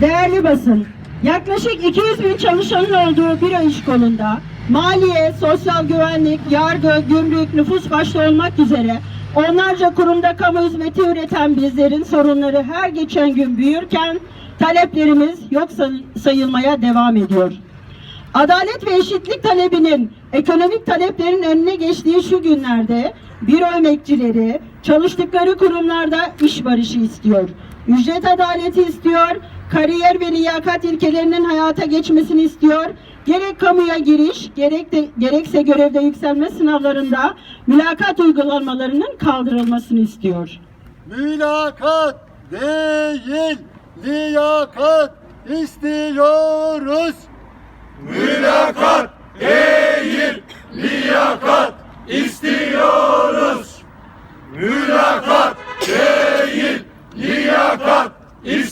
Değerli basın, yaklaşık 200 bin çalışanın olduğu bir iş kolunda maliye, sosyal güvenlik, yargı, gümrük, nüfus başta olmak üzere onlarca kurumda kamu hizmeti üreten bizlerin sorunları her geçen gün büyürken taleplerimiz yok say- sayılmaya devam ediyor. Adalet ve eşitlik talebinin ekonomik taleplerin önüne geçtiği şu günlerde büro emekçileri çalıştıkları kurumlarda iş barışı istiyor. Ücret adaleti istiyor, kariyer ve liyakat ilkelerinin hayata geçmesini istiyor. Gerek kamuya giriş, gerek de, gerekse görevde yükselme sınavlarında mülakat uygulamalarının kaldırılmasını istiyor. Mülakat değil, liyakat istiyoruz. Mülakat değil, liyakat istiyoruz. Mülakat değil, liyakat istiyoruz.